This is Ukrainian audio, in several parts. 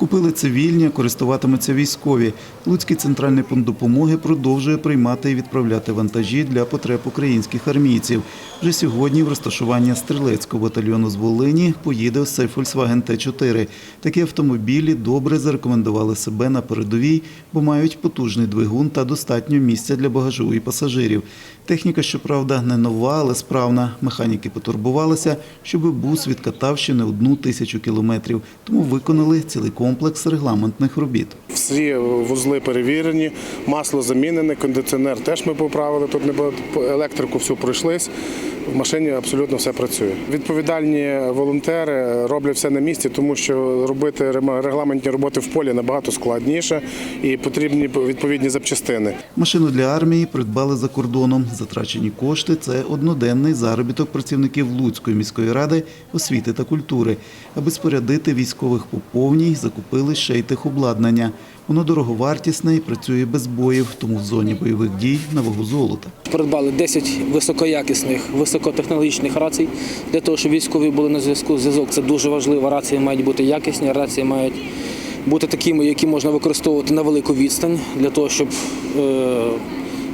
Купили цивільні, користуватимуться військові. Луцький центральний пункт допомоги продовжує приймати і відправляти вантажі для потреб українських армійців. Вже сьогодні в розташування стрілецького батальйону з Волині поїде цей Volkswagen Т4. Такі автомобілі добре зарекомендували себе на передовій, бо мають потужний двигун та достатньо місця для багажу і пасажирів. Техніка, щоправда, не нова, але справна. Механіки потурбувалися, щоб бус відкатав ще не одну тисячу кілометрів, тому виконали цілий комплекс регламентних робіт. Всі вузли перевірені, масло замінене, кондиціонер теж ми поправили. Тут не було електрику всю пройшлись. В машині абсолютно все працює. Відповідальні волонтери роблять все на місці, тому що робити регламентні роботи в полі набагато складніше і потрібні відповідні запчастини. Машину для армії придбали за кордоном. Затрачені кошти це одноденний заробіток працівників Луцької міської ради освіти та культури. Аби спорядити військових по повній, закупили ще й техобладнання. Воно дороговартісне і працює без боїв, тому в зоні бойових дій на вагу золота. Придбали 10 високоякісних, високотехнологічних рацій для того, щоб військові були на зв'язку. Зв'язок це дуже важливо. Рації мають бути якісні, рації мають бути такими, які можна використовувати на велику відстань, для того, щоб е,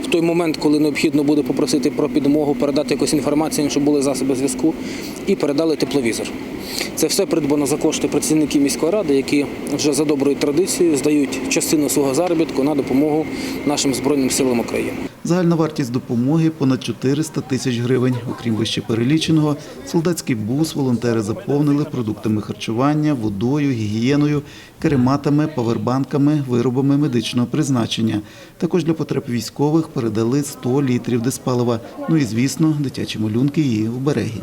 в той момент, коли необхідно буде попросити про підмогу, передати якусь інформацію, щоб були засоби зв'язку, і передали тепловізор. Це все придбано за кошти працівників міської ради, які вже за доброю традицією здають частину свого заробітку на допомогу нашим Збройним силам України. Загальна вартість допомоги понад 400 тисяч гривень. Окрім вище переліченого, солдатський бус волонтери заповнили продуктами харчування, водою, гігієною, керематами, павербанками, виробами медичного призначення. Також для потреб військових передали 100 літрів диспалива. Ну і, звісно, дитячі малюнки і обереги.